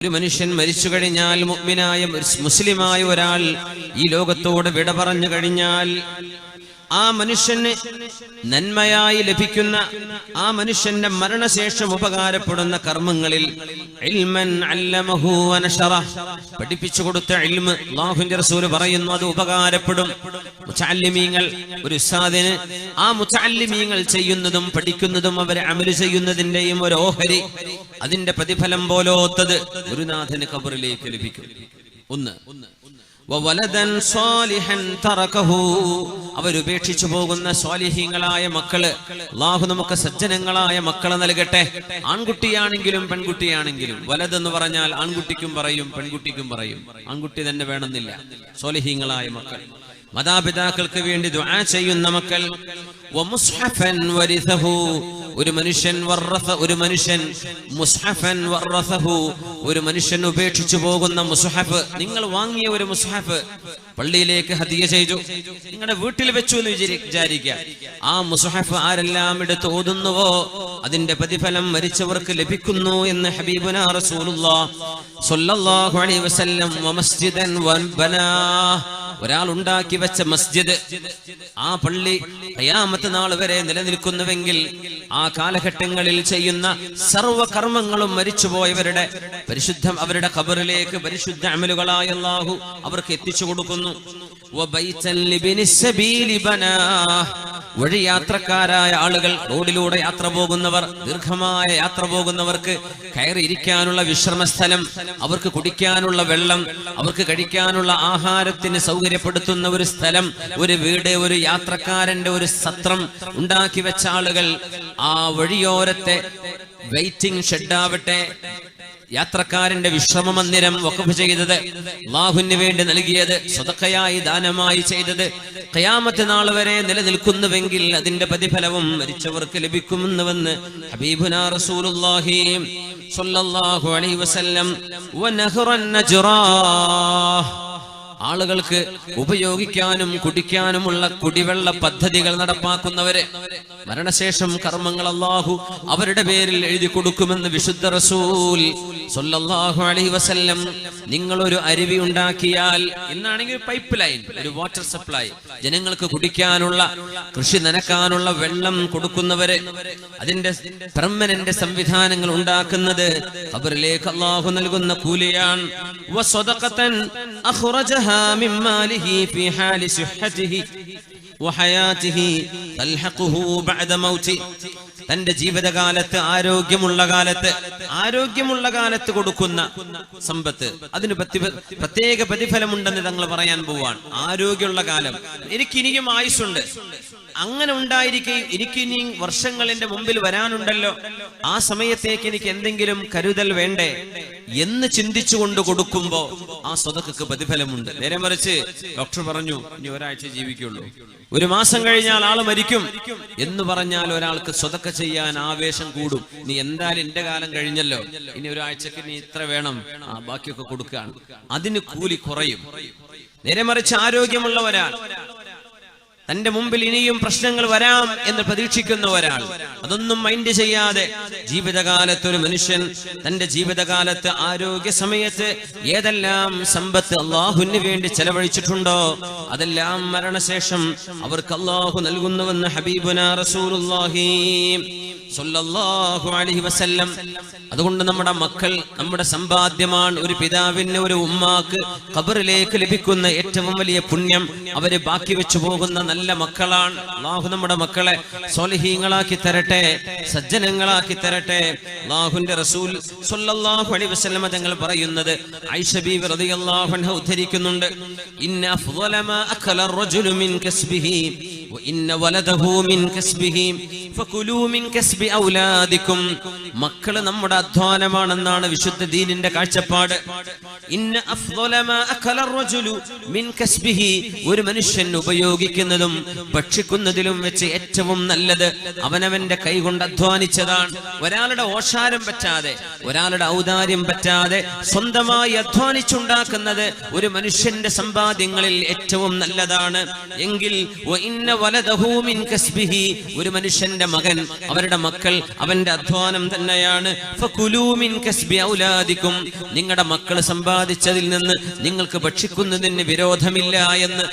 ഒരു മനുഷ്യൻ മരിച്ചു കഴിഞ്ഞാൽ മുഗ്മിനായ മുസ്ലിമായ ഒരാൾ ഈ ലോകത്തോട് വിട പറഞ്ഞു കഴിഞ്ഞാൽ ആ മനുഷ്യന് നന്മയായി ലഭിക്കുന്ന ആ മനുഷ്യന്റെ മരണശേഷം ഉപകാരപ്പെടുന്ന കർമ്മങ്ങളിൽ. പഠിപ്പിച്ചു കൊടുത്ത അല്ലാഹുവിന്റെ റസൂൽ പറയുന്നു അത് ഉപകാരപ്പെടും മുച്ചാലിമീങ്ങൾ ഒരു ഉസ്താദിന് ആ മുച്ചാലിമീങ്ങൾ ചെയ്യുന്നതും പഠിക്കുന്നതും അവരെ അമൽ ചെയ്യുന്നതിന്റെയും ഒരു ഓഹരി അതിന്റെ പ്രതിഫലം പോലോത്തത് ഗുരുനാഥന് കബറിലേക്ക് ലഭിക്കും ഒന്ന് തറകഹു അവരുപേക്ഷിച്ചു പോകുന്ന സ്വാലിഹീങ്ങളായ മക്കൾ അള്ളാഹു നമുക്ക് സജ്ജനങ്ങളായ മക്കളെ നൽകട്ടെ. ആൺകുട്ടിയാണെങ്കിലും പെൺകുട്ടിയാണെങ്കിലും വലതെന്ന് പറഞ്ഞാൽ ആൺകുട്ടിക്കും പറയും പെൺകുട്ടിക്കും പറയും. ആൺകുട്ടി തന്നെ വേണമെന്നില്ല സ്വാലിഹീങ്ങളായ മക്കൾ. മാതാപിതാക്കൾക്ക് വേണ്ടി ദുആ ചെയ്യുന്ന മക്കൾ ഒരു മനുഷ്യൻ ഒരു മനുഷ്യൻ മുസ്ഹഫൻ ഒരു മനുഷ്യൻ ഉപേക്ഷിച്ചു പോകുന്ന മുസ്ഹഫ്. നിങ്ങൾ വാങ്ങിയ ഒരു മുസ്ഹഫ് പള്ളിയിലേക്ക് ഹതിയ ചെയ്തു. നിങ്ങളുടെ വീട്ടിൽ വെച്ചു എന്ന് വിചാരി- വിചാരിക്കുക. ആ മുസ്ഹഫ് ആരെല്ലാം എടുത്ത് ഓതുന്നുവോ? അതിന്റെ പ്രതിഫലം മരിച്ചവർക്ക് ലഭിക്കുന്നു എന്ന് ഹബീബുന റസൂലുള്ള സ്വല്ലല്ലാഹു അലൈഹി വസല്ലം ഒരാൾ ഉണ്ടാക്കി വെച്ച മസ്ജിദ് ആ പള്ളി കയാമത്ത് നാൾ വരെ നിലനിൽക്കുന്നുവെങ്കിൽ ആ കാലഘട്ടങ്ങളിൽ ചെയ്യുന്ന സർവ കർമ്മങ്ങളും മരിച്ചുപോയവരുടെ പരിശുദ്ധം അവരുടെ ഖബറിലേക്ക് പരിശുദ്ധ അമലുകളായ അല്ലാഹു അവർക്ക് എത്തിച്ചു കൊടുക്കുന്നു. വഴിയാത്രക്കാരായ ആളുകൾ റോഡിലൂടെ യാത്ര പോകുന്നവർ ദീർഘമായ യാത്ര പോകുന്നവർക്ക് കയറിയിരിക്കാനുള്ള ഇരിക്കാനുള്ള സ്ഥലം അവർക്ക് കുടിക്കാനുള്ള വെള്ളം അവർക്ക് കഴിക്കാനുള്ള ആഹാരത്തിന് സൗകര്യപ്പെടുത്തുന്ന ഒരു സ്ഥലം ഒരു വീട് ഒരു യാത്രക്കാരന്റെ ഒരു സത്രം ഉണ്ടാക്കി വെച്ച ആളുകൾ ആ വഴിയോരത്തെ വെയിറ്റിംഗ് ഷെഡാവട്ടെ യാത്രക്കാരന്റെ വിശ്രമ മന്ദിരം വഖഫ് ചെയ്തത് അള്ളാഹുവിന് വേണ്ടി നൽകിയത് സ്വതക്കയായി ദാനമായി ചെയ്തത് കയാമത്തെ നാൾ വരെ നിലനിൽക്കുന്നുവെങ്കിൽ അതിന്റെ പ്രതിഫലവും മരിച്ചവർക്ക് ലഭിക്കുമെന്നുവെന്ന് ഹബീബുന റസൂലുള്ളാഹി സ്വല്ലല്ലാഹു അലൈഹി വസല്ലം ആളുകൾക്ക് ഉപയോഗിക്കാനും കുടിക്കാനുമുള്ള കുടിവെള്ള പദ്ധതികൾ നടപ്പാക്കുന്നവര് മരണശേഷം കർമ്മങ്ങൾ അള്ളാഹു അവരുടെ പേരിൽ എഴുതി കൊടുക്കുമെന്ന് വിശുദ്ധ റസൂൽ സൊല്ലാഹു അലൈഹി വസല്ലം നിങ്ങൾ ഒരു അരുവി ഉണ്ടാക്കിയാൽ ഇന്നാണെങ്കിൽ പൈപ്പ് ലൈൻ ഒരു വാട്ടർ സപ്ലൈ. ജനങ്ങൾക്ക് കുടിക്കാനുള്ള കൃഷി നനക്കാനുള്ള വെള്ളം കൊടുക്കുന്നവരെ അതിന്റെ പെർമനന്റ് സംവിധാനങ്ങൾ ഉണ്ടാക്കുന്നത് അവരിലേക്ക് അള്ളാഹു നൽകുന്ന കൂലിയാണ്. മാലിഹി ഫീ ഹാലി സുഹ്ഹതിഹി. തന്റെ ജീവിതകാലത്ത് ആരോഗ്യമുള്ള കാലത്ത് ആരോഗ്യമുള്ള കാലത്ത് കൊടുക്കുന്ന സമ്പത്ത്. അതിന് പ്രതി- പ്രത്യേക പ്രതിഫലമുണ്ടെന്ന് തങ്ങൾ പറയാൻ പോവാണ്. ആരോഗ്യമുള്ള കാലം. എനിക്ക് ഇനിയും ആയുസ്സുണ്ട്. അങ്ങനെ ഉണ്ടായിരിക്കുകയും എനിക്കിനിയും വർഷങ്ങൾ എന്റെ മുമ്പിൽ വരാനുണ്ടല്ലോ. ആ സമയത്തേക്ക് എനിക്ക് എന്തെങ്കിലും കരുതൽ വേണ്ടേ എന്ന് ചിന്തിച്ചുകൊണ്ട് കൊടുക്കുമ്പോ ആ സ്വതക്കു പ്രതിഫലമുണ്ട്. നേരെ മറിച്ച് ഡോക്ടർ പറഞ്ഞു ഇനി ഒരാഴ്ച ജീവിക്കുള്ളൂ. ഒരു മാസം കഴിഞ്ഞാൽ ആൾ മരിക്കും എന്ന് പറഞ്ഞാൽ ഒരാൾക്ക് സ്വതക്ക ചെയ്യാൻ ആവേശം കൂടും. നീ എന്തായാലും എന്റെ കാലം കഴിഞ്ഞല്ലോ. ഇനി ഒരാഴ്ചക്ക് നീ ഇത്ര വേണം. ബാക്കിയൊക്കെ കൊടുക്കുകയാണ് അതിന് കൂലി കുറയും. നേരെ മറിച്ച് ആരോഗ്യമുള്ള ഒരാൾ തന്റെ മുമ്പിൽ ഇനിയും പ്രശ്നങ്ങൾ വരാം എന്ന് പ്രതീക്ഷിക്കുന്ന ഒരാൾ. അതൊന്നും മൈൻഡ് ചെയ്യാതെ ജീവിതകാലത്ത് ഒരു മനുഷ്യൻ തന്റെ ജീവിതകാലത്ത് ആരോഗ്യ സമയത്ത് ഏതെല്ലാം സമ്പത്ത് അള്ളാഹുവിന് വേണ്ടി ചെലവഴിച്ചിട്ടുണ്ടോ അതെല്ലാം മരണശേഷം അവർക്ക് അള്ളാഹു നൽകുന്നുവെന്ന് ഹബീബുന സ്വല്ലല്ലാഹു അലൈഹി വസല്ലം. അതുകൊണ്ട് നമ്മുടെ മക്കൾ നമ്മുടെ സമ്പാദ്യമാണ് ഒരു പിതാവിന് ഒരു ഉമ്മാക്ക് ഖബറിലേക്ക് ലഭിക്കുന്ന ഏറ്റവും വലിയ പുണ്യം. അവർ ബാക്കി വെച്ചു പോകുന്ന നല്ല മക്കളാണ്. ലാഹു നമ്മുടെ മക്കളെ സ്വലഹീങ്ങളാക്കി തരട്ടെ സജ്ജനങ്ങളാക്കി തരട്ടെ. ലാഹുന്റെ റസൂൽ സൊല്ലാഹു അലൈഹി വസല്ലം തങ്ങൾ പറയുന്നത് റളിയല്ലാഹു അൻഹ ഉദ്ധരിക്കുന്നുണ്ട് ഇന്ന മിൻ കസ്ബിഹി. മക്കൾ നമ്മുടെ അധ്വാനമാണെന്നാണ് വിശുദ്ധ ദീനിന്റെ കാഴ്ചപ്പാട്. ഒരു മനുഷ്യൻ ഉപയോഗിക്കുന്നതും ഭക്ഷിക്കുന്നതിലും വെച്ച് ഏറ്റവും നല്ലത് അവനവന്റെ കൈകൊണ്ട് അധ്വാനിച്ചതാണ്. ഒരാളുടെ ഓഷാരം പറ്റാതെ ഒരാളുടെ ഔദാര്യം പറ്റാതെ സ്വന്തമായി അധ്വാനിച്ചുണ്ടാക്കുന്നത് ഒരു മനുഷ്യന്റെ സമ്പാദ്യങ്ങളിൽ ഏറ്റവും നല്ലതാണ്. എങ്കിൽ ഒരു മനുഷ്യന്റെ മകൻ അവരുടെ മക്കൾ അവന്റെ അധ്വാനം തന്നെയാണ്. നിങ്ങളുടെ മക്കൾ സമ്പാദിച്ചതിൽ നിന്ന് നിങ്ങൾക്ക് ഭക്ഷിക്കുന്നതിന് വിരോധമില്ല എന്ന്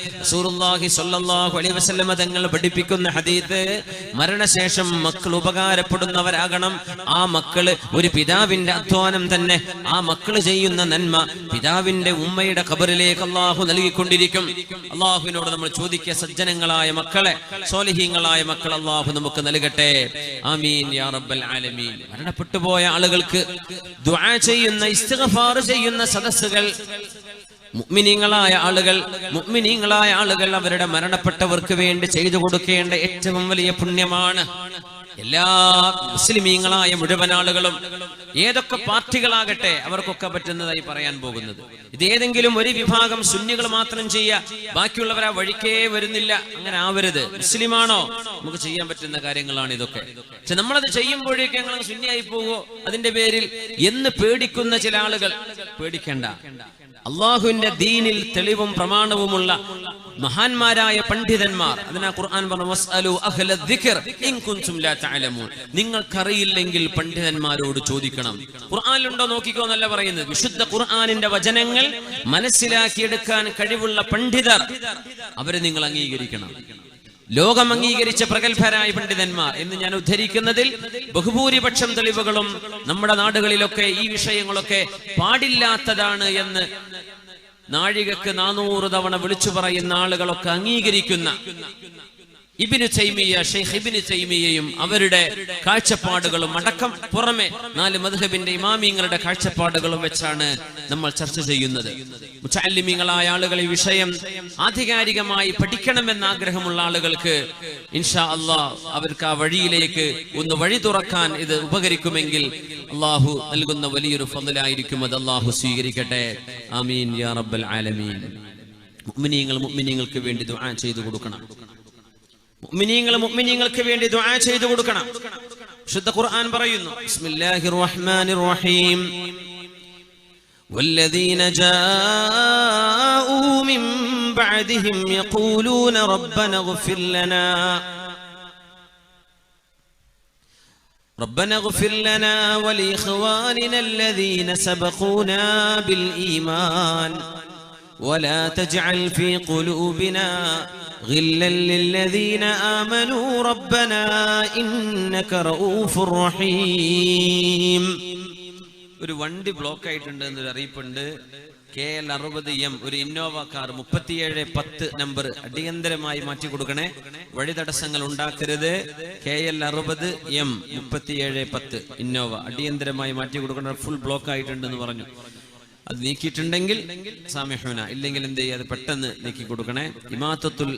തങ്ങൾ പഠിപ്പിക്കുന്ന ഹദീത്ത്. മരണശേഷം മക്കൾ ഉപകാരപ്പെടുന്നവരാകണം. ആ മക്കൾ ഒരു പിതാവിന്റെ അധ്വാനം തന്നെ. ആ മക്കൾ ചെയ്യുന്ന നന്മ പിതാവിന്റെ ഉമ്മയുടെ ഖബറിലേക്ക് അള്ളാഹു നൽകിക്കൊണ്ടിരിക്കും. അള്ളാഹുവിനോട് നമ്മൾ ചോദിക്കുക സജ്ജനങ്ങളായ മക്കളെ സോലഹീങ്ങളായ മക്കൾ അള്ളാഹു നമുക്ക് നൽകട്ടെ. ആമീൻ യാ റബ്ബൽ ആലമീൻ. മരണപ്പെട്ടു പോയ ആളുകൾക്ക് ദുആ ചെയ്യുന്ന ഇസ്തിഗ്ഫാർ ചെയ്യുന്ന സദസ്സുകൾ മുഅ്മിനീങ്ങളായ ആളുകൾ മുഅ്മിനീങ്ങളായ ആളുകൾ അവരുടെ മരണപ്പെട്ടവർക്ക് വേണ്ടി ചെയ്തു കൊടുക്കേണ്ട ഏറ്റവും വലിയ പുണ്യമാണ്. എല്ലാ മുസ്ലിമീങ്ങളായ മുഴുവൻ ആളുകളും ഏതൊക്കെ പാർട്ടികളാകട്ടെ അവർക്കൊക്കെ പറ്റുന്നതായി പറയാൻ പോകുന്നത്. ഇത് ഏതെങ്കിലും ഒരു വിഭാഗം സുന്നികൾ മാത്രം ചെയ്യുക ബാക്കിയുള്ളവരാ വഴിക്കേ വരുന്നില്ല അങ്ങനെ ആവരുത്. മുസ്ലിമാണോ? നമുക്ക് ചെയ്യാൻ പറ്റുന്ന കാര്യങ്ങളാണ് ഇതൊക്കെ. പക്ഷെ നമ്മളത് ചെയ്യുമ്പോഴേക്കും ഞങ്ങൾ സുന്നിയായി പോവോ അതിന്റെ പേരിൽ എന്ന് പേടിക്കുന്ന ചില ആളുകൾ പേടിക്കേണ്ട. അള്ളാഹുവിന്റെ ദീനിൽ തെളിവും പ്രമാണവുമുള്ള മഹാന്മാരായ പണ്ഡിതന്മാർ. അതിനാ ഖുർആൻ പറഞ്ഞു നിങ്ങൾക്കറിയില്ലെങ്കിൽ പണ്ഡിതന്മാരോട് ചോദിക്കണം. ഖുർആാനിലുണ്ടോ നോക്കിക്കോ എന്നല്ല പറയുന്നത്. വിശുദ്ധ ഖുർആാനിന്റെ വചനങ്ങൾ മനസ്സിലാക്കിയെടുക്കാൻ കഴിവുള്ള പണ്ഡിതർ. അവരെ നിങ്ങൾ അംഗീകരിക്കണം. ലോകം അംഗീകരിച്ച പ്രഗത്ഭരായ പണ്ഡിതന്മാർ എന്ന് ഞാൻ ഉദ്ധരിക്കുന്നതിൽ ബഹുഭൂരിപക്ഷം തെളിവുകളും നമ്മുടെ നാടുകളിലൊക്കെ ഈ വിഷയങ്ങളൊക്കെ പാടില്ലാത്തതാണ് എന്ന് നാഴികക്ക് നാനൂറ് തവണ വിളിച്ചു പറയുന്ന ആളുകളൊക്കെ അംഗീകരിക്കുന്ന ഇബിന് തൈമിയ ഷെയ്ഖ് ഇബിന് തൈമിയയും അവരുടെ കാഴ്ചപ്പാടുകളും അടക്കം പുറമെ നാല് മധുഹബിന്റെ ഇമാമിങ്ങളുടെ കാഴ്ചപ്പാടുകളും വെച്ചാണ് നമ്മൾ ചർച്ച ചെയ്യുന്നത്. മുച്ചാലിമിങ്ങളായ ആളുകൾ ഈ വിഷയം ആധികാരികമായി പഠിക്കണമെന്ന് ആഗ്രഹമുള്ള ആളുകൾക്ക് ഇൻഷാ അള്ളാഹ് അവർക്ക് ആ വഴിയിലേക്ക് ഒന്ന് വഴി തുറക്കാൻ ഇത് ഉപകരിക്കുമെങ്കിൽ അള്ളാഹു നൽകുന്ന വലിയൊരു ഫضലായിരിക്കും. അത് അള്ളാഹു സ്വീകരിക്കട്ടെ. ആമീൻ യാ റബ്ബൽ ആലമീൻ. മുഅ്മിനീങ്ങൾ മുഅ്മിനീങ്ങൾക്ക് വേണ്ടി ദുആ ചെയ്തു കൊടുക്കണം. മുഅ്മിനീങ്ങൾ മുഅ്മിനീങ്ങൾക്ക് വേണ്ടി ദുആ ചെയ്തു കൊടുക്കണം ശുദ്ധ ഖുർആൻ പറയുന്നു ബിസ്മില്ലാഹിർ റഹ്മാനിർ റഹീം والذين جاءوا من بعدهم يقولون ربنا اغفر لنا ربنا اغفر لنا ولإخواننا الذين سبقونا بالإيمان ولا تجعل في قلوبنا غلا للذين آمنوا ربنا إنك رؤوف رحيم ഒരു വണ്ടി ബ്ലോക്ക് ആയിട്ടുണ്ട് എന്നൊരു അറിയിപ്പുണ്ട് കെ എൽ അറുപത് എം ഒരു ഇന്നോവ കാർ മുപ്പത്തിയേഴ് പത്ത് നമ്പർ അടിയന്തരമായി മാറ്റി കൊടുക്കണേ വഴി തടസ്സങ്ങൾ ഉണ്ടാക്കരുത് കെ എൽ അറുപത് എം മുപ്പത്തിയേഴ് പത്ത് ഇന്നോവ അടിയന്തരമായി മാറ്റി കൊടുക്കണം ഫുൾ ബ്ലോക്ക് ആയിട്ടുണ്ടെന്ന് പറഞ്ഞു അത് നീക്കിയിട്ടുണ്ടെങ്കിൽ സാമിഹുന. ഇല്ലെങ്കിൽ എന്ത് ചെയ്യുക അത് പെട്ടെന്ന് നീക്കി കൊടുക്കണേ. ഇമാത്തത്തുൽ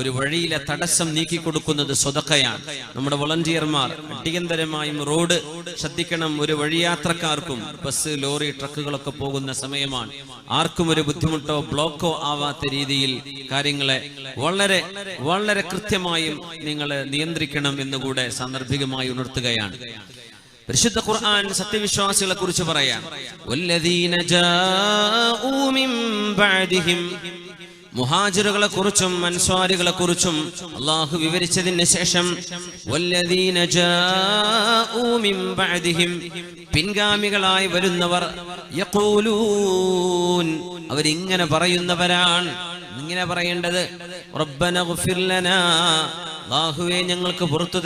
ഒരു വഴിയിലെ തടസ്സം നീക്കി കൊടുക്കുന്നത് സ്വതക്കയാണ് നമ്മുടെ വോളണ്ടിയർമാർ അടിയന്തരമായും റോഡ് ശ്രദ്ധിക്കണം. ഒരു വഴിയാത്രക്കാർക്കും ബസ് ലോറി ട്രക്കുകളൊക്കെ പോകുന്ന സമയമാണ്. ആർക്കും ഒരു ബുദ്ധിമുട്ടോ ബ്ലോക്കോ ആവാത്ത രീതിയിൽ കാര്യങ്ങളെ വളരെ വളരെ കൃത്യമായും നിങ്ങൾ നിയന്ത്രിക്കണം എന്നുകൂടെ സാന്ദർഭികമായി ഉണർത്തുകയാണ്. പരിശുദ്ധ ഖുർആൻ സത്യവിശ്വാസികളെ കുറിച്ച് പറയാം മുഹാജിറുകളെ കുറിച്ചും അൻസ്വാരികളെ കുറിച്ചും അള്ളാഹു വിവരിച്ചതിന് ശേഷം പിൻഗാമികളായി വരുന്നവർ അവരിങ്ങനെ പറയുന്നവരാണ്. ഇങ്ങനെ പറയേണ്ടത് അല്ലാഹുവേ ഞങ്ങൾക്ക് പുറത്തു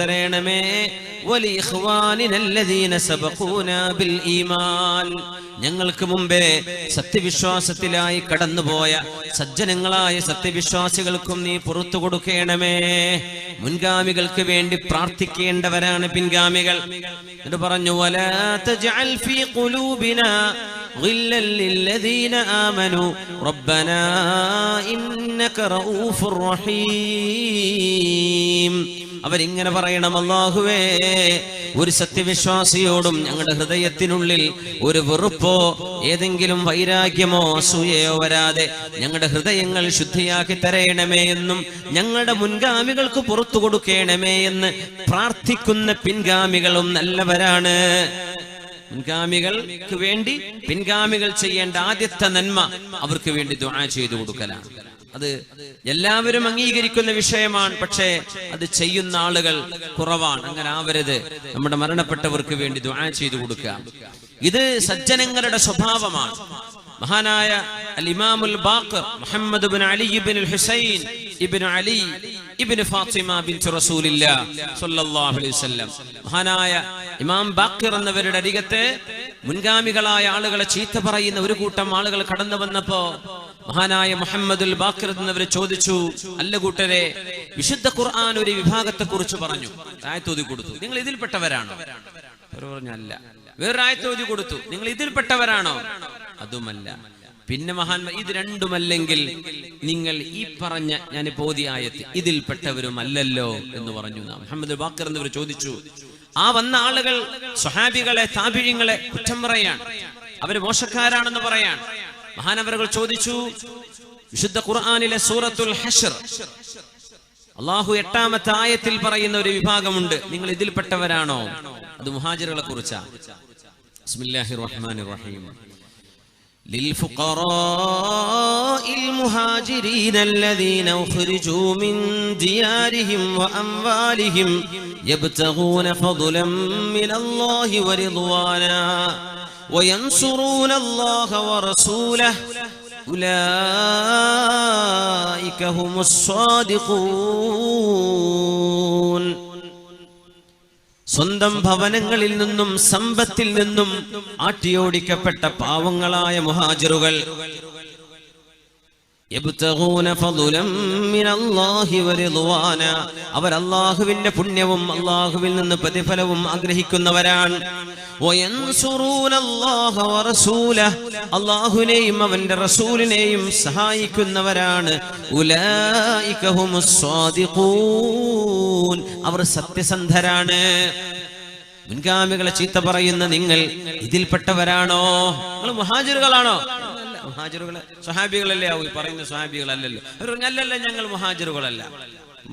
ഈമാൻ. ഞങ്ങൾക്ക് മുമ്പേ സത്യവിശ്വാസത്തിലായി കടന്നുപോയ സജ്ജനങ്ങളായ സത്യവിശ്വാസികൾക്കും നീ പുറത്തു കൊടുക്കണമേ. മുൻഗാമികൾക്ക് വേണ്ടി പ്രാർത്ഥിക്കേണ്ടവരാണ് പിൻഗാമികൾ. എന്നിട്ട് പറഞ്ഞു വലാ തജ്അൽ ഫീ ഖുലൂബിനാ അവരിങ്ങനെ പറയണം അള്ളാഹുവേ ഒരു സത്യവിശ്വാസിയോടും ഞങ്ങളുടെ ഹൃദയത്തിനുള്ളിൽ ഒരു വെറുപ്പോ ഏതെങ്കിലും വൈരാഗ്യമോ അസൂയയോ വരാതെ ഞങ്ങളുടെ ഹൃദയങ്ങൾ ശുദ്ധിയാക്കി തരയണമേ എന്നും ഞങ്ങളുടെ മുൻഗാമികൾക്ക് പുറത്തു കൊടുക്കണമേ എന്ന് പ്രാർത്ഥിക്കുന്ന പിൻഗാമികളും നല്ലവരാണ്. മുൻഗാമികൾക്ക് വേണ്ടി പിൻഗാമികൾ ചെയ്യേണ്ട ആദ്യത്തെ നന്മ അവർക്ക് വേണ്ടി ദുആ ചെയ്തു കൊടുക്കലാണ്. അത് എല്ലാവരും അംഗീകരിക്കുന്ന വിഷയമാണ്. പക്ഷേ അത് ചെയ്യുന്ന ആളുകൾ കുറവാണ്. അങ്ങനെ ആവരുത്. നമ്മുടെ മരണപ്പെട്ടവർക്ക് വേണ്ടി ദുആ ചെയ്തു കൊടുക്കുക. ഇത് സജ്ജനങ്ങളുടെ സ്വഭാവമാണ്. മഹാനായ അലിമാമുൽ ബാഖർ മുഹമ്മദ് ഇബ്നു അലി ഇബ്നുൽ ഹുസൈൻ ഇബ്നു അലി ഇബ്നു ഫാത്തിമ ബിൻ റസൂലില്ലാ സല്ലല്ലാഹു അലൈഹി വസല്ലം. മഹാനായ ഇമാം ബാഖർ എന്നവരുടെ അരികത്തെ മുൻഗാമികളായ ആളുകളെ ചീത്ത പറയുന്ന ഒരു കൂട്ടം ആളുകൾ കടന്നു വന്നപ്പോ മഹാനായ മുഹമ്മദുൽ ബാക്കിർ എന്നവർ ചോദിച്ചു അല്ല കൂട്ടരെ വിശുദ്ധ ഖുർആൻ ഒരു വിഭാഗത്തെ കുറിച്ച് പറഞ്ഞു. ആയത്തോതി കൊടുത്തു. നിങ്ങൾ ഇതിൽപ്പെട്ടവരാണോ? പറഞ്ഞല്ല പറഞ്ഞു അല്ല. വേറൊരു ആയത്തോതി കൊടുത്തു. നിങ്ങൾ ഇതിൽപ്പെട്ടവരാണോ? അതുമല്ല. പിന്നെ മഹാൻ ഇത് രണ്ടുമല്ലെങ്കിൽ നിങ്ങൾ ഈ പറഞ്ഞ ഞാൻ ഓതി ഇതിൽപ്പെട്ടവരുമല്ലല്ലോ എന്ന് പറഞ്ഞു. മുഹമ്മദ് ബാക്കർ എന്നിവർ ചോദിച്ചു ആ വന്ന ആളുകൾ സ്വഹാബികളെ താപിഴിങ്ങളെ കുറ്റം പറയാണ്. അവർ മോശക്കാരാണെന്ന് പറയാൻ മഹാനവറുകൾ ചോദിച്ചു വിശുദ്ധ ഖുർആനിലെ സൂറത്തുൽ ഹഷർ അള്ളാഹു എട്ടാമത്തെ ആയത്തിൽ പറയുന്ന ഒരു വിഭാഗമുണ്ട് നിങ്ങൾ ഇതിൽപ്പെട്ടവരാണോ അത് മുഹാജിറുകളെ കുറിച്ചാ ബിസ്മില്ലാഹിർ റഹ്മാനിർ റഹീം للفقراء المهاجرين الذين أخرجوا من ديارهم وأموالهم يبتغون فضلا من الله ورضوانا وينصرون الله ورسوله أولئك هم الصادقون സ്വന്തം ഭവനങ്ങളിൽ നിന്നും സമ്പത്തിൽ നിന്നും ആട്ടിയോടിക്കപ്പെട്ട പാവങ്ങളായ മുഹാജിറുകൾ യബ്തഗൂന ഫളുലം മിനല്ലാഹി വറിദ്വാന. അവർ അല്ലാഹുവിന്റെ പുണ്യവും അല്ലാഹുവിൽ നിന്ന് പ്രതിഫലവും ആഗ്രഹിക്കുന്നവരാണ്. അള്ളാഹുവിനെയും അവന്റെ റസൂലിനെയും സഹായിക്കുന്നവരാണ്. അവർ സത്യസന്ധരാണ് മുൻഗാമികളെ ചീത്ത പറയുന്ന നിങ്ങൾ ഇതിൽപ്പെട്ടവരാണോ നിങ്ങൾ മുഹാജിറുകളാണോ മുഹാജിറുകളെ സ്വഹാബികളല്ലേ ആവൂ ഈ പറയുന്ന സ്വഹാബികളല്ലല്ലോ അവർ പറഞ്ഞു അല്ലല്ല ഞങ്ങൾ മുഹാജിറുകളല്ല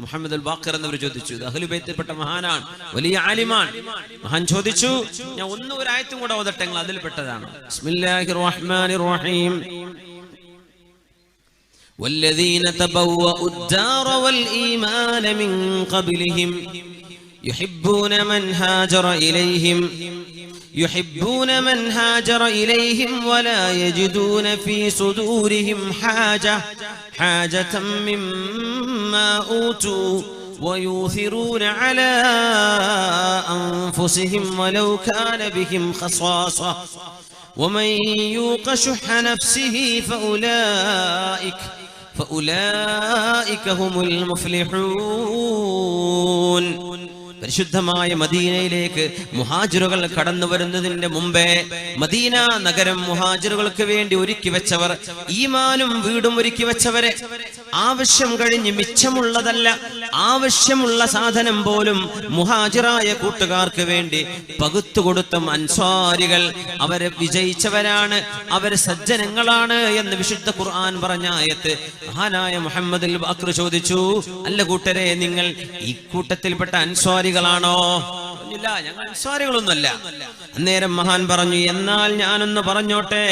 മുഹമ്മദ് അൽ ബാക്കർ എന്നവർ ചോദിച്ചു ഇത് അഹ്ലുബൈത്തിൽപ്പെട്ട മഹാനാണ് വലിയ ആലിമാൻ മഹാൻ ചോദിച്ചു ഞാൻ ഒന്നും ഒരു ആയത്തും കൂടെ ഓതട്ടെ നിങ്ങൾ അതിൽപ്പെട്ടതാണ് ബിസ്മില്ലാഹിർ റഹ്മാനിർ റഹീം والذين تبوأوا الدار والإيمان من قبلهم يحبون من هاجر إليهم يحبون من هاجر إليهم ولا يجدون في صدورهم حاجة حاجة مما أوتوا ويؤثرون على أنفسهم ولو كان بهم خصاصة. ومن يوق شح نفسه فأولئك فأولئك هم المفلحون. പരിശുദ്ധമായ മദീനയിലേക്ക് മുഹാജിറുകൾ കടന്നു വരുന്നതിന്റെ മുമ്പേ മദീന നഗരം മുഹാജിറുകൾക്ക് വേണ്ടി ഒരുക്കി വെച്ചവർ ഈമാനും വീടും ഒരുക്കി വെച്ചവരെ. ആവശ്യം കഴിഞ്ഞ് മിച്ചമുള്ളതല്ല ആവശ്യമുള്ള സാധനം പോലും മുഹാജിറായ കൂട്ടുകാർക്ക് വേണ്ടി പകുത്തു കൊടുത്ത അൻസ്വാരികൾ അവരെ വിജയിച്ചവരാണ് അവർ സജ്ജനങ്ങളാണ് എന്ന് വിശുദ്ധ ഖുർആൻ പറഞ്ഞ ആയത്ത്. മഹാനായ മുഹമ്മദ് ചോദിച്ചു അല്ല കൂട്ടരെ നിങ്ങൾ ഈ കൂട്ടത്തിൽപ്പെട്ട അൻസ്വാരികളാണോ പറഞ്ഞില്ല ഞങ്ങൾ അൻസ്വാരികളൊന്നുമല്ല അന്നേരം മഹാൻ പറഞ്ഞു എന്നാൽ ഞാനൊന്ന് പറഞ്ഞോട്ടെ?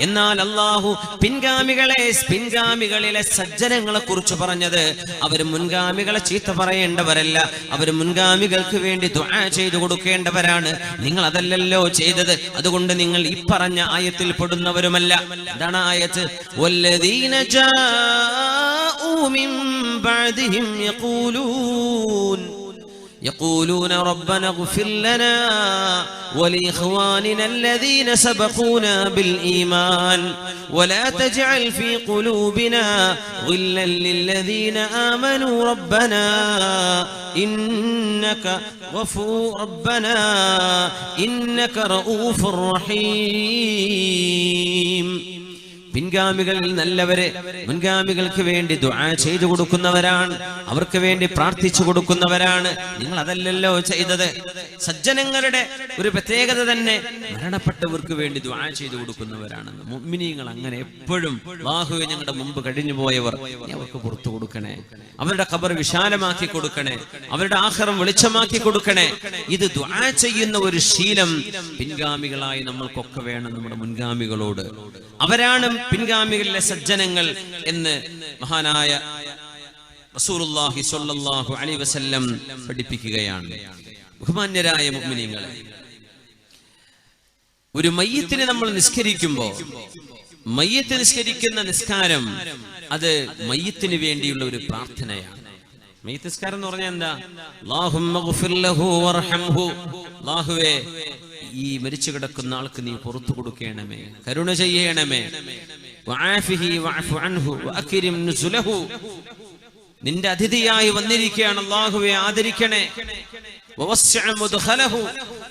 എന്നാൽ അല്ലാഹു പിൻഗാമികളെ പിൻഗാമികളിലെ സജ്ജനങ്ങളെ കുറിച്ച് പറഞ്ഞത് അവർ മുൻഗാമികളെ ചീത്ത പറയേണ്ടവരല്ല. അവർ മുൻഗാമികൾക്ക് വേണ്ടി ദുആ ചെയ്തു കൊടുക്കേണ്ടവരാണ്. നിങ്ങൾ അതല്ലല്ലോ ചെയ്തത്. അതുകൊണ്ട് നിങ്ങൾ ഈ പറഞ്ഞ ആയത്തിൽ പെടുന്നവരുമല്ല. എന്താണ് ആയത്ത്. വല്ലദീന ജാഊ خلوا من بعدهم يقولون يقولون ربنا اغفر لنا ولإخواننا الذين سبقونا بالإيمان ولا تجعل في قلوبنا غلا للذين آمنوا ربنا إنك غفور ربنا إنك رؤوف رحيم പിൻഗാമികളിൽ നല്ലവരെ മുൻഗാമികൾക്ക് വേണ്ടി ദുആ ചെയ്തു കൊടുക്കുന്നവരാണ് അവർക്ക് വേണ്ടി പ്രാർത്ഥിച്ചു കൊടുക്കുന്നവരാണ്. നിങ്ങൾ അതല്ലല്ലോ ചെയ്തത്. സജ്ജനങ്ങളുടെ ഒരു പ്രത്യേകത തന്നെ മരണപ്പെട്ടവർക്ക് വേണ്ടി ദുആ ചെയ്തു കൊടുക്കുന്നവരാണെന്ന്. മുഅ്മിനീങ്ങൾ അങ്ങനെ എപ്പോഴും അല്ലാഹുവേ ഞങ്ങളുടെ മുമ്പ് കഴിഞ്ഞു പോയവർ അവർക്ക് പുറത്തു കൊടുക്കണേ. അവരുടെ ഖബർ വിശാലമാക്കി കൊടുക്കണേ. അവരുടെ ആഹാരം വെളിച്ചമാക്കി കൊടുക്കണേ. ഇത് ദുആ ചെയ്യുന്ന ഒരു ശീലം പിൻഗാമികളായി നമ്മൾക്കൊക്കെ വേണം നമ്മുടെ മുൻഗാമികളോട്. അവരാണ് പിൻഗാമികളിലെ സജ്ജനങ്ങൾ എന്ന് മഹാനായ റസൂലുള്ളാഹി സ്വല്ലല്ലാഹു അലൈഹി വസല്ലം പഠിപ്പിക്കുകയാണ്. ബഹുമാന്യരായ മുഅ്മിനീങ്ങളെ ഒരു മയ്യത്തിനെ നമ്മൾ നിസ്കരിക്കുമ്പോൾ മയ്യത്ത് നിസ്കരിക്കുന്ന നിസ്കാരം അത് മയ്യത്തിന് വേണ്ടിയുള്ള ഒരു പ്രാർത്ഥനയാണ്. മയ്യത്ത് നിസ്കാരം എന്ന് പറഞ്ഞാൽ എന്താ? അല്ലാഹുമ്മ ഗുഫിർ ലഹു വർഹംഹു അല്ലാഹുവേ ഈ മരിച്ചു കിടക്കുന്ന ആൾക്ക് നീ പുറത്തു കൊടുക്കണമേ കരുണ ചെയ്യണമേ നിന്റെ അതിഥിയായി വന്നിരിക്കുകയാണ് അള്ളാഹുവെ ആദരിക്കണേ.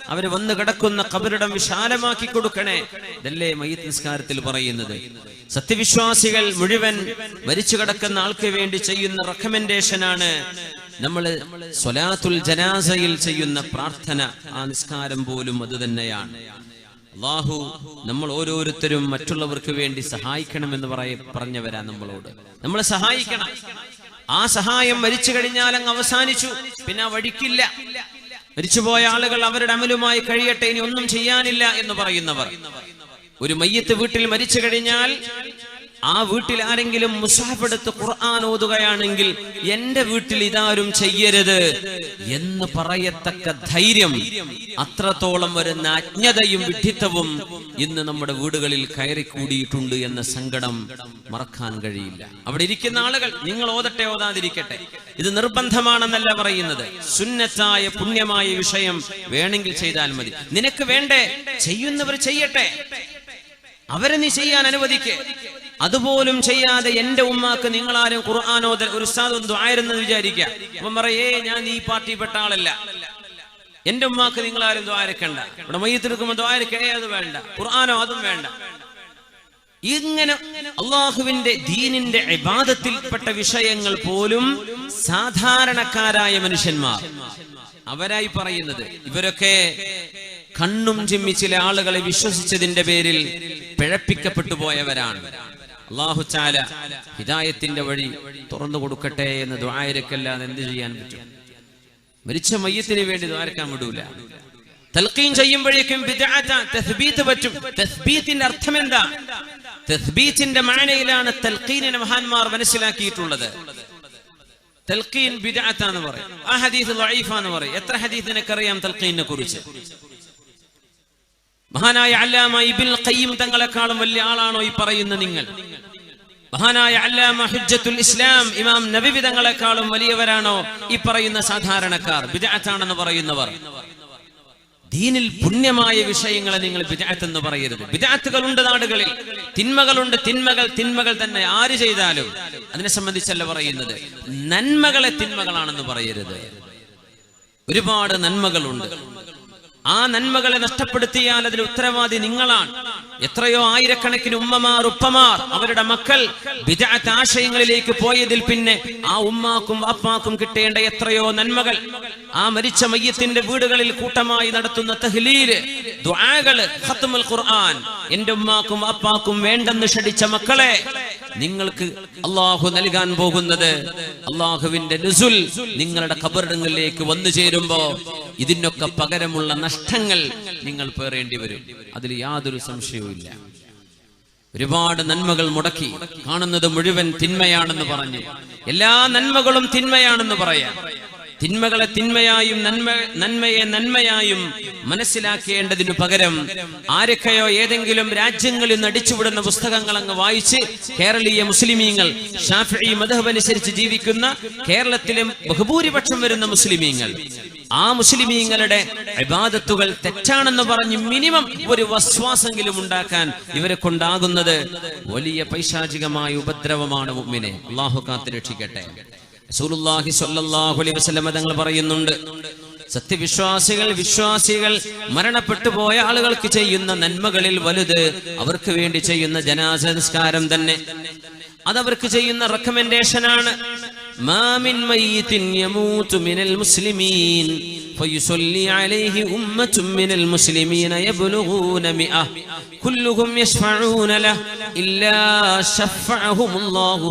അവർ വന്നു കിടക്കുന്ന കബറിടം വിശാലമാക്കി കൊടുക്കണേ. ഇതല്ലേ മയ്യത്ത് നിസ്കാരത്തിൽ പറയുന്നത്. സത്യവിശ്വാസികൾ മുഴുവൻ മരിച്ചു കിടക്കുന്ന ആൾക്ക് വേണ്ടി ചെയ്യുന്ന റെക്കമെൻഡേഷൻ ആണ് നമ്മൾ സ്വലാത്തുൽ ജനാസയിൽ ചെയ്യുന്ന പ്രാർത്ഥന. ആ നിസ്കാരം പോലും അത് തന്നെയാണ്. അള്ളാഹു നമ്മൾ ഓരോരുത്തരും മറ്റുള്ളവർക്ക് വേണ്ടി സഹായിക്കണമെന്ന് പറയ പറഞ്ഞവരാ നമ്മളോട്. നമ്മൾ സഹായിക്കണം. ആ സഹായം മരിച്ചു കഴിഞ്ഞാൽ അങ്ങ് അവസാനിച്ചു. പിന്നെ വഴിക്കില്ല. മരിച്ചുപോയ ആളുകൾ അവരുടെ അമലുമായി കഴിയട്ടെ ഇനി ഒന്നും ചെയ്യാനില്ല എന്ന് പറയുന്നവർ. ഒരു മയ്യത്ത് വീട്ടിൽ മരിച്ചു കഴിഞ്ഞാൽ ആ വീട്ടിൽ ആരെങ്കിലും മുസാഫ് എടുത്ത് ഖുർആൻ ഓതുകയാണെങ്കിൽ എന്റെ വീട്ടിൽ ഇതാരും ചെയ്യരുത് എന്ന് പറയത്തക്ക ധൈര്യം അത്രത്തോളം വരുന്ന അജ്ഞതയും വിഡ്ഢിത്തവും ഇന്ന് നമ്മുടെ വീടുകളിൽ കയറിക്കൂടിയിട്ടുണ്ട് എന്ന സങ്കടം മറക്കാൻ കഴിയില്ല. അവിടെ ഇരിക്കുന്ന ആളുകൾ നിങ്ങൾ ഓതട്ടെ ഓതാതിരിക്കട്ടെ. ഇത് നിർബന്ധമാണെന്നല്ല പറയുന്നത്. സുന്നത്തായ പുണ്യമായ വിഷയം വേണമെങ്കിൽ ചെയ്താൽ മതി. നിനക്ക് വേണ്ടേ? ചെയ്യുന്നവർ ചെയ്യട്ടെ. അവരെ നീ ചെയ്യാൻ അനുവദിക്ക്. അതുപോലും ചെയ്യാതെ എന്റെ ഉമ്മാക്ക് നിങ്ങളാരും ഖുർആാനോ ഒരു ഉസ്താദ് ആയിരുന്നു വിചാരിക്കുക അപ്പം പറയേ ഞാൻ ഈ പാർട്ടിപ്പെട്ട ആളല്ല. എന്റെ ഉമ്മാക്ക് നിങ്ങളാരും ദ്വാരക്കണ്ട ഇവിടെ മയ്യത്തെടുക്കുമ്പോൾ ദ്വാരക്കേ അത് വേണ്ട. ഖുർആാനോ അതും വേണ്ട. ഇങ്ങനെ അള്ളാഹുവിന്റെ ദീനിന്റെ ഇബാദത്തിൽപ്പെട്ട വിഷയങ്ങൾ പോലും സാധാരണക്കാരായ മനുഷ്യന്മാർ അവരായി പറയുന്നത് ഇവരൊക്കെ കണ്ണും ചിമ്മി ചില ആളുകളെ വിശ്വസിച്ചതിന്റെ പേരിൽ പിഴപ്പിക്കപ്പെട്ടു പോയവരാണ്. അള്ളാഹു ചാല ഹിദായത്തിന്റെ വഴി തുറന്നു കൊടുക്കട്ടെ എന്ന് ദ്വായരക്കല്ലാതെ എന്ത് ചെയ്യാൻ പറ്റും? മരിച്ച മയ്യത്തിന് വേണ്ടി ദ്വാരക്കാൻ വിടൂല. തൽക്കീൻ ചെയ്യുമ്പോഴേക്കും അർത്ഥം എന്താ തസ്ബീത്തിന്റെ മാനയിലാണ് തൽക്കീനെ മഹാന്മാർ മനസ്സിലാക്കിയിട്ടുള്ളത്. തൽക്കീൻ ബിദ്അത്ത എന്ന് പറയും. ആ ഹദീസ് എന്ന് പറയും. എത്ര ഹദീസിനൊക്കെ അറിയാം തൽക്കീനെ കുറിച്ച്? മഹാനായ അല്ലാമ ഇബിൻ ഖയ്യിം തങ്ങളെക്കാളും വലിയ ആളാണോ ഈ പറയുന്ന നിങ്ങൾ? മഹാനായ അല്ലാമ ഹുജ്ജത്തുൽ ഇസ്ലാം ഇമാം നബി തങ്ങളെക്കാളും വലിയവരാണോ ഈ പറയുന്ന സാധാരണക്കാർ ബിദഅത്താണെന്ന് പറയുന്നവർ? ദീനിൽ പുണ്യമായ വിഷയങ്ങളെ നിങ്ങൾ ബിദഅത്ത് എന്ന് പറയരുത്. ബിദഅത്തുകൾ ഉണ്ട് നാടുകളിൽ. തിന്മകളുണ്ട് തിന്മകൾ തിന്മകൾ തന്നെ ആര് ചെയ്താലും. അതിനെ സംബന്ധിച്ചല്ല പറയുന്നത്. നന്മകളെ തിന്മകളാണെന്ന് പറയരുത്. ഒരുപാട് നന്മകളുണ്ട്. ആ നന്മകളെ നഷ്ടപ്പെടുത്തിയാൽ അതിന് ഉത്തരവാദി നിങ്ങളാണ്. എത്രയോ ആയിരക്കണക്കിന് ഉമ്മമാർ ഉപ്പമാർ അവരുടെ മക്കൾ വിദഗ്ധ ആശയങ്ങളിലേക്ക് പോയതിൽ പിന്നെ ആ ഉമ്മാക്കും അപ്പാക്കും കിട്ടേണ്ട എത്രയോ നന്മകൾ. ആ മരിച്ച മയ്യത്തിന്റെ വീടുകളിൽ കൂട്ടമായി നടത്തുന്ന ദുആകൾ ഖത്മുൽ ഖുർആൻ എന്റെ ഉമ്മാക്കും അപ്പാക്കും വേണ്ടെന്ന് ഷടിച്ച മക്കളെ നിങ്ങൾക്ക് അള്ളാഹു നൽകാൻ പോകുന്നത് അള്ളാഹുവിന്റെ നുസുൽ നിങ്ങളുടെ ഖബറിടങ്ങളിലേക്ക് വന്നു ചേരുമ്പോ ഇതിനൊക്കെ പകരമുള്ള നഷ്ടങ്ങൾ നിങ്ങൾ പേറേണ്ടി വരും. അതിൽ യാതൊരു സംശയവും ഇല്ല. ഒരുപാട് നന്മകൾ മുടക്കി കാണുന്നത് മുഴുവൻ തിന്മയാണെന്ന് പറഞ്ഞു എല്ലാ നന്മകളും തിന്മയാണെന്ന് പറയാം. തിന്മകളെ തിന്മയായും നന്മ നന്മയെ നന്മയായും മനസ്സിലാക്കേണ്ടതിനു പകരം ആരൊക്കെയോ ഏതെങ്കിലും രാജ്യങ്ങളിൽ നിന്ന് അടിച്ചുവിടുന്ന പുസ്തകങ്ങൾ അങ്ങ് വായിച്ച് കേരളീയ മുസ്ലിമീങ്ങൾ ഷാഫി മധബ് അനുസരിച്ച് ജീവിക്കുന്ന കേരളത്തിലെ ബഹുഭൂരിപക്ഷം വരുന്ന മുസ്ലിമീങ്ങൾ. ആ മുസ്ലിമീങ്ങളുടെ ഇബാദത്തുകൾ തെറ്റാണെന്ന് പറഞ്ഞ് മിനിമം ഒരു വസ്വാസെങ്കിലും ഉണ്ടാക്കാൻ ഇവരെ കൊണ്ടാകുന്നത് വലിയ പൈശാചികമായ ഉപദ്രവമാണ് മുമ്മിനെ അള്ളാഹു കാത്ത് രക്ഷിക്കട്ടെ റസൂലുള്ളാഹി സ്വല്ലല്ലാഹു അലൈഹി വസല്ലം തങ്ങൾ പറയുന്നുണ്ട് സത്യവിശ്വാസികൾ വിശ്വാസികൾ മരണപ്പെട്ടു പോയ ആളുകൾക്ക് ചെയ്യുന്ന നന്മകളിൽ വലുത് അവർക്ക് വേണ്ടി ചെയ്യുന്ന ജനാസ നിസ്കാരം തന്നെ. അതവർക്ക് ചെയ്യുന്ന റെക്കമെൻഡേഷൻ ആണ്. മാമിൻ യമൂതു മിനൽ മുസ്ലിമീൻ അലൈഹി മിനൽ മുസ്ലിമീന മിഅ യശ്ഫഊന ഇല്ലാ ശഫഅഹുമുല്ലാഹു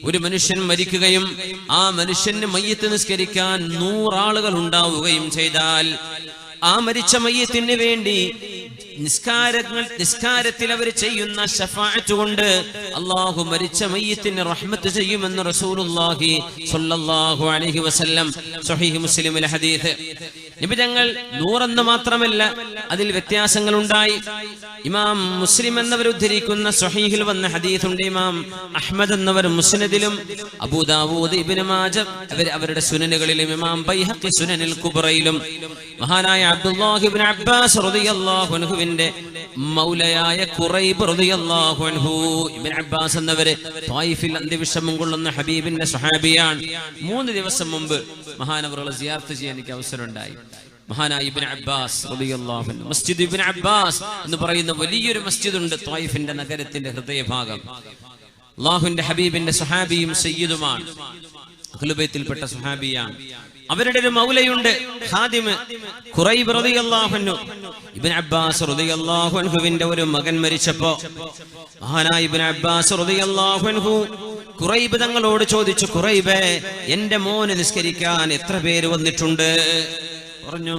ഒരു മനുഷ്യൻ മരിക്കുകയും ആ മനുഷ്യന് മയ്യത്ത് നിസ്കരിക്കാൻ നൂറാളുകൾ ഉണ്ടാവുകയും ചെയ്താൽ ആ മരിച്ച മയ്യത്തിന് വേണ്ടി നിസ്കാരങ്ങൾ നിസ്കാരത്തിൽ അവർ ചെയ്യുന്ന ഷഫാഅത്ത് കൊണ്ട് അള്ളാഹു മരിച്ച മയ്യത്തിന് റഹ്മത്ത് ചെയ്യുമെന്ന് റസൂലുള്ളാഹി സ്വല്ലല്ലാഹു അലൈഹി വസല്ലം സ്വഹീഹ് മുസ്ലിമിലെ ഹദീസ്. നബി തങ്ങൾ നൂറെന്ന് മാത്രമല്ല അതിൽ വ്യത്യാസങ്ങൾ ഉണ്ടായി ഇമാം മുസ്ലിം എന്നവർ ഉദ്ധരിക്കുന്ന സ്വഹീഹിൽ വന്ന ഹദീസുണ്ട് ഇമാം അഹ്മദ് എന്നവർ മുസ്നദിലും അബൂദാവൂദ് ഇബ്നു മാജ അവർ അവരുടെ സുനനുകളിലും ഇമാം ബൈഹഖി സുനനിൽ കുബ്രയിലും മഹാനായ അബ്ദുല്ലാഹി അബ്ബാസ് റളിയല്ലാഹു അൻഹുവിന്റെ മൗലയായ ഖുറൈബ് റളിയല്ലാഹു അൻഹു. ഇബ്നു അബ്ബാസ് എന്നവര് ത്വായിഫിൽ അന്ത്യവിഷമം കൊള്ളുന്ന ഹബീബിന്റെ സഹാബിയാണ് മൂന്ന് ദിവസം മുമ്പ് മഹാനവറുകളെ സിയാർത്ത് ചെയ്യാൻ എനിക്ക് അവസരം ഉണ്ടായി മഹാനായ ഇബ്നു അബ്ബാസ് മസ്ജിദ് ഇബ്നു അബ്ബാസ് എന്ന് പറയുന്ന വലിയൊരു മസ്ജിദ് ഉണ്ട് ത്വായിഫിന്റെ നഗരത്തിന്റെ ഹൃദയഭാഗം. അള്ളാഹുവിന്റെ ഹബീബിന്റെ സുഹാബിയും സയ്യിദുമാണ്. അഖ്ലുബൈത്തിൽപ്പെട്ട സുഹാബിയാണ് അവരുടെ ഒരു മൗലയുണ്ട് ഹാദിമ് ഖുറൈബ് റളിയല്ലാഹു ഇബ്നു അബ്ബാസ് റളിയല്ലാഹു അൻഹുവിന്റെ ഒരു മകൻ മരിച്ചപ്പോൾ മഹാനായ ഇബ്നു അബ്ബാസ് റളിയല്ലാഹു അൻഹു ഖുറൈബ് തങ്ങളോട് ചോദിച്ചു ഖുറൈബേ എന്റെ മോന് നിസ്കരിക്കാൻ എത്ര പേര് വന്നിട്ടുണ്ട്? പറഞ്ഞു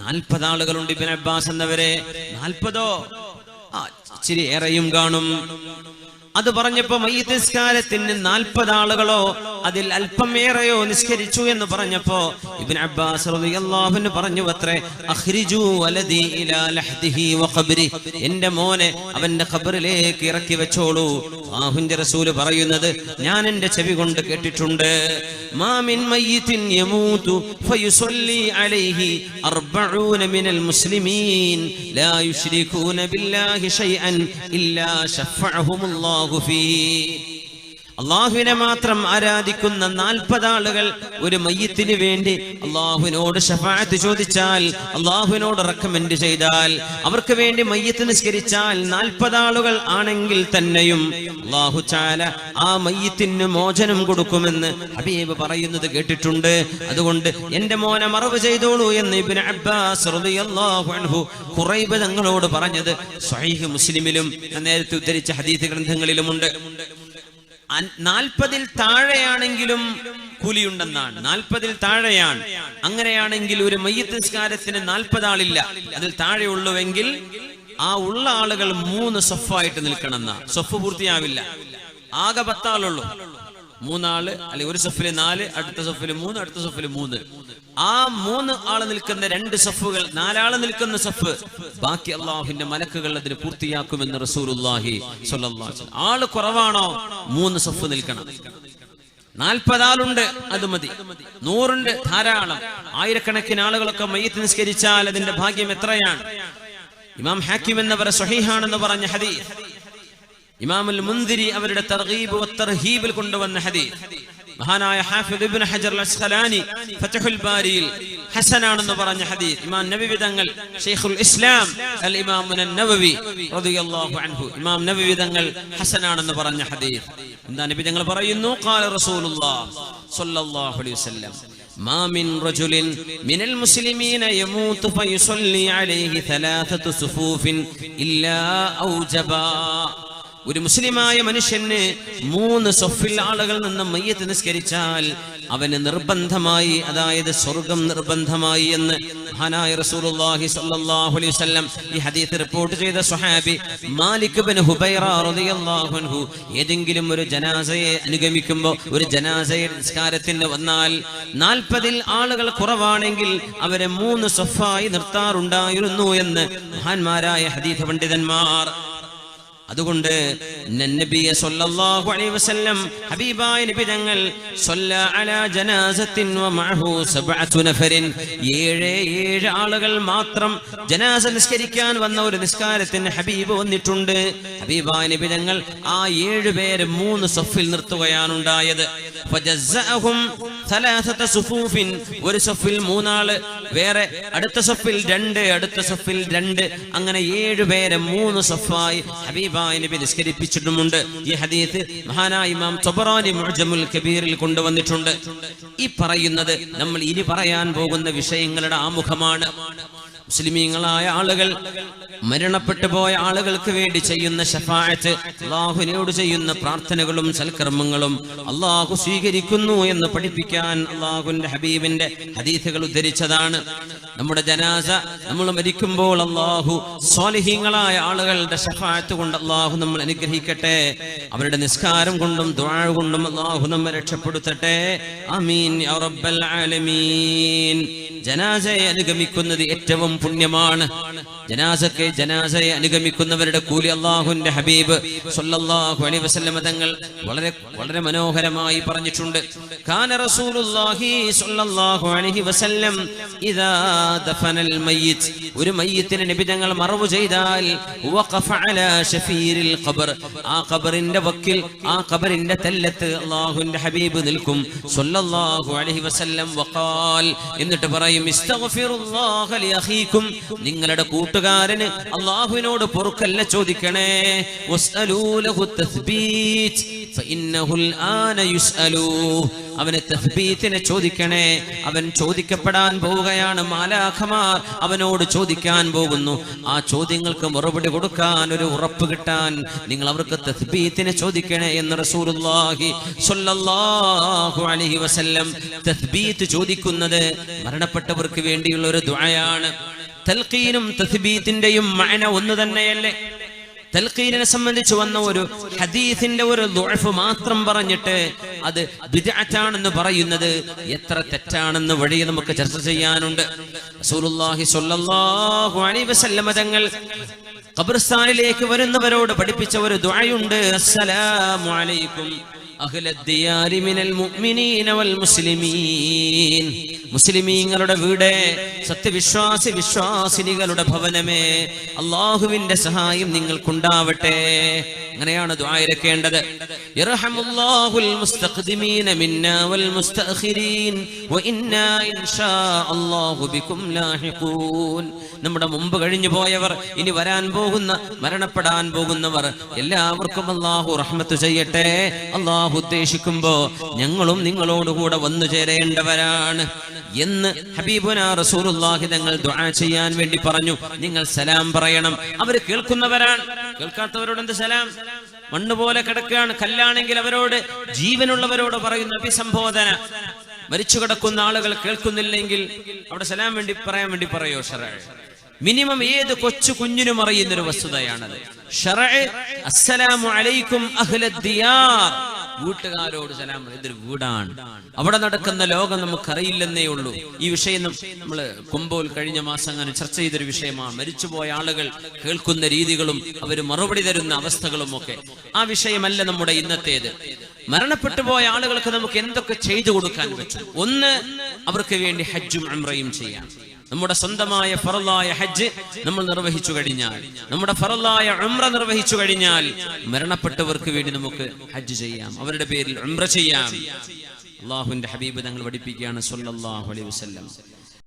നാൽപ്പത് ആളുകളുണ്ട് ഇബ്നു അബ്ബാസ് എന്നവരെ നാൽപ്പതോ? ഇച്ചിരി ഏറെയും കാണും. അത് പറഞ്ഞപ്പോ മയ്യത്ത് നിസ്കാരത്തിന് നാൽപ്പത് ആളുകളോ അതിൽ അല്പം നിസ്കരിച്ചു എന്ന് പറഞ്ഞപ്പോ ഇബ്നു അബ്ബാസ് റളിയല്ലാഹു പറഞ്ഞു അത്രേ അഖ്രിജു വലദി ഇലാ ലഹ്ദിഹി എന്റെ മോനെ അവന്റെ ഖബറിലേക്ക് ഇറക്കി വെച്ചോളൂ. അല്ലാഹുവിന്റെ റസൂൽ പറയുന്നത് ഞാൻ എന്റെ ചെവി കൊണ്ട് കേട്ടിട്ടുണ്ട്. മാ മിൻ മയ്യിത്തിൻ യമൂതു ഫയുസല്ലി അലൈഹി അർബഊന മിനൽ മുസ്ലിമീൻ. ലാ യുശ്രികൂന ബില്ലാഹി ഷൈഅൻ ഇല്ലാ ശഫഅഹുമുല്ലാഹു ഫീഹി അള്ളാഹുവിനെ മാത്രം ആരാധിക്കുന്ന നാൽപ്പത് ആളുകൾ ഒരു മയ്യത്തിന് വേണ്ടി അള്ളാഹുവിനോട് ഷഫായത്ത് ചോദിച്ചാൽ അള്ളാഹുവിനോട് റെക്കമെൻഡ് ചെയ്താൽ അവർക്ക് വേണ്ടി മയ്യത്ത് നിസ്കരിച്ചാൽ നാൽപ്പത് ആളുകൾ ആണെങ്കിൽ തന്നെയും അള്ളാഹു ചാല ആ മയ്യത്തിന് മോചനം കൊടുക്കുമെന്ന് ഹബീബ് പറയുന്നത് കേട്ടിട്ടുണ്ട്. അതുകൊണ്ട് എന്റെ മോനെ മറവ് ചെയ്തോളൂ എന്ന് ഇബ്നു അബ്ബാസ് ഖുറൈബ് തങ്ങളോട് പറഞ്ഞത്. സ്വഹീഹ് മുസ്ലിമിലും നേരത്തെ ഉദ്ധരിച്ച ഹദീസ് ഗ്രന്ഥങ്ങളിലുമുണ്ട്. നാൽപ്പതിൽ താഴെയാണെങ്കിലും കൂലിയുണ്ടെന്നാണ്. നാൽപ്പതിൽ താഴെയാണ്. അങ്ങനെയാണെങ്കിൽ ഒരു മയ്യത്ത് നിസ്കാരത്തിന് നാൽപ്പത് ആളില്ല അതിൽ താഴെയുള്ളുവെങ്കിൽ ആ ഉള്ള ആളുകൾ മൂന്ന് സൊഫായിട്ട് നിൽക്കണം എന്നാ സൊഫ് പൂർത്തിയാവില്ല. ആകെ പത്താളുള്ളൂ. മൂന്നാൾ അല്ലെങ്കിൽ ഒരു സഫിൽ നാല് അടുത്ത സഫിൽ മൂന്ന് അടുത്ത സഫിൽ മൂന്ന്. ആ മൂന്ന് ആൾ നിൽക്കുന്ന രണ്ട് സഫുകൾ നാലാൾ നിൽക്കുന്ന സഫ് ബാക്കി അള്ളാഹുവിന്റെ മലക്കുകൾ അതിന് പൂർത്തിയാക്കുമെന്ന് സ്വല്ലല്ലാഹു ആൾ കുറവാണോ? മൂന്ന് സഫ് നിൽക്കണം. നാൽപ്പതാളുണ്ട് അത് മതി. നൂറുണ്ട് ധാരാളം. ആയിരക്കണക്കിന് ആളുകളൊക്കെ മയ്യത്ത് നിസ്കരിച്ചാൽ അതിന്റെ ഭാഗ്യം എത്രയാണ്? ഇമാം ഹാക്കിം എന്നവർ സഹീഹാണെന്ന് പറഞ്ഞ ഹദീസ്. ഇമാമുൽ മുന്തിരി അവരുടെ തർഹീബിൽ കൊണ്ടുവന്ന ഹദീസ്. മഹാനായ ഹാഫിദ് ഇബ്നു ഹജർ അസ്ഖലാനി ഫതഹുൽ ബാരിയിൽ ഹസനാണെന്ന് പറഞ്ഞ ഹദീസ് ഇമാം നബവി തങ്ങൾ ഷെയ്ഖുൽ ഇസ്ലാം അൽ ഇമാം നബവി റളിയല്ലാഹു അൻഹു ഇമാം നബവി തങ്ങൾ ഹസനാണെന്ന് പറഞ്ഞ ഹദീസ് എന്താ നബി തങ്ങൾ പറയുന്നു ഖാല റസൂലുള്ളാഹ് സ്വല്ലല്ലാഹു അലൈഹി വസല്ലം ما من رجل من المسلمين يموت فيصلي عليه ثلاثة صفوف إلا أوجبا ഒരു മുസ്ലിമായ മനുഷ്യന് മൂന്ന് സൊഫിൽ ആളുകൾ നിന്ന് മയ്യത്ത് നിസ്കരിച്ചാൽ അവന് നിർബന്ധമായി അതായത് സ്വർഗം നിർബന്ധമായി എന്ന് മഹാനായ റസൂലുള്ളാഹി സ്വല്ലല്ലാഹു അലൈഹി വസല്ലം ഈ ഹദീസ് റിപ്പോർട്ട് ചെയ്ത സ്വഹാബി മാലിക് ഇബ്നു ഹുബൈറ റളിയല്ലാഹു അൻഹു ഏതെങ്കിലും ഒരു ജനാസയെ അനുഗമിക്കുമ്പോൾ ഒരു ജനാസയെ നിസ്കാരത്തിന് വന്നാൽ നാൽപ്പതിൽ ആളുകൾ കുറവാണെങ്കിൽ അവരെ മൂന്ന് സൊഫായി നിർത്താറുണ്ടായിരുന്നു എന്ന് മഹാന്മാരായ ഹദീസ് പണ്ഡിതന്മാർ അതുകൊണ്ട് ഹബീബായ നബി തങ്ങൾ സല്ല അലാ സബഅതു ഏഴ് ഏഴ് ആളുകൾ മാത്രം ജനാസ നിസ്കരിക്കാൻ വന്ന ഒരു നിസ്കാരത്തിന് ഹബീബ് വന്നിട്ടുണ്ട്. ഹബീബായ നബി തങ്ങൾ ആ ഏഴ് പേരെ മൂന്ന് സഫിൽ നിർത്തുകയാണ് ഉണ്ടായത് സുഫൂഫിൻ. ഒരു സഫിൽ മൂന്നാൾ വേറെ അടുത്ത സഫിൽ രണ്ട് അടുത്ത സഫിൽ രണ്ട്. അങ്ങനെ ഏഴ് പേരെ മൂന്ന് സഫായി ഹബീബ് നബി നിസ്കരിപ്പിച്ചിട്ടുമുണ്ട് ഈ ഹദീത്ത് മഹാനായ ഇമാം തൊബറാനി മുഅ്ജമുൽ കബീറിൽ കൊണ്ടുവന്നിട്ടുണ്ട്. ഈ പറയുന്നത് നമ്മൾ ഇനി പറയാൻ പോകുന്ന വിഷയങ്ങളുടെ ആമുഖമാണ്. മുസ്ലിമീങ്ങളായ ആളുകൾ മരണപ്പെട്ടു പോയ ആളുകൾക്ക് വേണ്ടി ചെയ്യുന്ന ഷഫായത്ത് അള്ളാഹുവിനോട് ചെയ്യുന്ന പ്രാർത്ഥനകളും സൽക്കർമ്മങ്ങളും അള്ളാഹു സ്വീകരിക്കുന്നു എന്ന് പഠിപ്പിക്കാൻ അള്ളാഹുവിന്റെ ഹബീബിന്റെ ഹദീസുകൾ ഉദ്ധരിച്ചതാണ്. നമ്മുടെ ജനാസ നമ്മൾ മരിക്കുമ്പോൾ അള്ളാഹു സ്വാലിഹീങ്ങളായ ആളുകളുടെ ഷഫായത്ത് കൊണ്ട് അള്ളാഹു നമ്മൾ അനുഗ്രഹിക്കട്ടെ. അവരുടെ നിസ്കാരം കൊണ്ടും ദ്വാഴ കൊണ്ടും അള്ളാഹു നമ്മെ രക്ഷപ്പെടുത്തട്ടെ. അമീൻ ജനാസയെ അനുഗമിക്കുന്നത് ഏറ്റവും പുണ്യമാണ്. ജനാസക്ക് ജനാസയെ അനുഗമിക്കുന്നവരുടെ കൂലി അള്ളാഹുന്റെ ഹബീബ് സല്ലല്ലാഹു അലൈഹി വസല്ലമ തങ്ങൾ വളരെ വളരെ മനോഹരമായി പറഞ്ഞിട്ടുണ്ട്. കാന റസൂലുള്ളാഹി അലൈഹി വസല്ലം ഇദാ ദഫനൽ മയ്യിത് ഒരു മയ്യിത്തിനെ നബി തങ്ങൾ മറവ് ചെയ്താൽ അലാ ഷഫീരിൽ ഖബർ. ആ വക്കിൽ ആ ഹബീബ് നിൽക്കും. അലൈഹി വസല്ലം വഖാൽ. എന്നിട്ട് പറയും ഇസ്തഗ്ഫിറുല്ലാഹ നിങ്ങളുടെ കൂട്ടുകാരന് അള്ളാഹുവിനോട് പൊറുക്കല്ല ചോദിക്കണേ. അവന് തസ്ബീത്തിനെ ചോദിക്കണേ. അവൻ ചോദിക്കപ്പെടാൻ പോവുകയാണ് മാലാഖമാർ. അവനോട് ചോദിക്കാൻ പോകുന്നു. ആ ചോദ്യങ്ങൾക്ക് മറുപടി കൊടുക്കാൻ ഒരു ഉറപ്പ് കിട്ടാൻ നിങ്ങൾ അവർക്ക് തസ്ബീത്തിനെ ചോദിക്കണേ എന്ന് റസൂലുള്ളാഹി സ്വല്ലല്ലാഹു അലൈഹി വസല്ലം തസ്ബീത്ത് ചോദിക്കുന്നത് മരണപ്പെട്ടവർക്ക് വേണ്ടിയുള്ള ഒരു ദുആയാണ്. തൽഖീനും തസ്ബീത്തിന്റെയും മഅന ഒന്ന് തന്നെയല്ലേ? തൽക്കീനെ സംബന്ധിച്ച് വന്ന ഒരു ഹദീസിന്റെ ഒരു ളുഅഫ് മാത്രം പറഞ്ഞിട്ട് അത് ബിദാറ്റാണെന്ന് പറയുന്നത് എത്ര തെറ്റാണെന്ന് വഴി നമുക്ക് ചർച്ച ചെയ്യാനുണ്ട്. തങ്ങൾ ഖബർസ്ഥാനിലേക്ക് വരുന്നവരോട് പഠിപ്പിച്ച ഒരു ദുആയുണ്ട്. അസ്സലാമു അലൈക്കും. അഹ്ലദ്ദിയാരി മിനൽ മുഅ്മിനീന വൽ മുസ്ലിമീൻ. മുസ്ലിമീങ്ങളുടെ വീട് സത്യവിശ്വാസി വിശ്വാസിനികളുടെ ഭവനമേ. അള്ളാഹുവിന്റെ സഹായം നിങ്ങൾക്കുണ്ടാവട്ടെ. അങ്ങനെയാണ് ദ്വായിരക്കേണ്ടത് നമ്മുടെ മുമ്പ് കഴിഞ്ഞു പോയവർ ഇനി വരാൻ പോകുന്ന മരണപ്പെടാൻ പോകുന്നവർ എല്ലാവർക്കും അള്ളാഹു റഹ്മത്ത് ചെയ്യട്ടെ. അള്ളാഹു ഉദ്ദേശിക്കുമ്പോ ഞങ്ങളും നിങ്ങളോടുകൂടെ വന്നു ചേരേണ്ടവരാണ്. എന്ന് ഹബീബുന റസൂലുള്ളാഹി തങ്ങൾ ദുആ ചെയ്യാൻ വേണ്ടി പറഞ്ഞു. നിങ്ങൾ സലാം പറയണം. അവർ കേൾക്കുന്നവരാണ്. കേൾക്കാത്തവരോട് എന്ത് സലാം? മണ്ണ് പോലെ കിടക്കുകയാണ്. കല്ലാണെങ്കിൽ അവരോട് ജീവനുള്ളവരോട് പറയുന്ന അഭിസംബോധന. മരിച്ചു കിടക്കുന്ന ആളുകൾ കേൾക്കുന്നില്ലെങ്കിൽ അവിടെ സലാം വേണ്ടി പറയാൻ വേണ്ടി പറയോ ഷറ? മിനിമം ഏത് കൊച്ചു കുഞ്ഞിനും അറിയുന്നൊരു വസ്തുതയാണത്. ഷറ അസ്സലാമു അലൈക്കും അഹ്ലദ്ദിയാർ വീട്ടുകാരോട് സലാം. ഇതൊരു വീടാണ്. അവിടെ നടക്കുന്ന ലോകം നമുക്കറിയില്ലെന്നേ ഉള്ളൂ. ഈ വിഷയം നമ്മൾ കൊമ്പോൽ കഴിഞ്ഞ മാസം അങ്ങനെ ചർച്ച ചെയ്തൊരു വിഷയമാണ്. മരിച്ചുപോയ ആളുകൾ കേൾക്കുന്ന രീതികളും അവർ മറുപടി തരുന്ന അവസ്ഥകളും ഒക്കെ ആ വിഷയമല്ല നമ്മുടെ ഇന്നത്തേത്. മരണപ്പെട്ടു പോയ ആളുകൾക്ക് നമുക്ക് എന്തൊക്കെ ചെയ്തു കൊടുക്കാൻ പറ്റും? ഒന്ന് അവർക്ക് വേണ്ടി ഹജ്ജും അമ്രയും ചെയ്യാം. നമ്മുടെ സ്വന്തമായ ഫറലായ ഹജ്ജ് നമ്മൾ നിർവഹിച്ചു കഴിഞ്ഞാൽ നമ്മുടെ ഫറലായ ഉംറ നിർവഹിച്ചു കഴിഞ്ഞാൽ മരണപ്പെട്ടവർക്ക് വേണ്ടി നമുക്ക് ഹജ്ജ് ചെയ്യാം. അവരുടെ പേരിൽ ഉംറ ചെയ്യാം. അള്ളാഹുവിന്റെ ഹബീബ് തങ്ങൾ പഠിപ്പിക്കുകയാണ് സല്ലല്ലാഹു അലൈഹി വസല്ലം.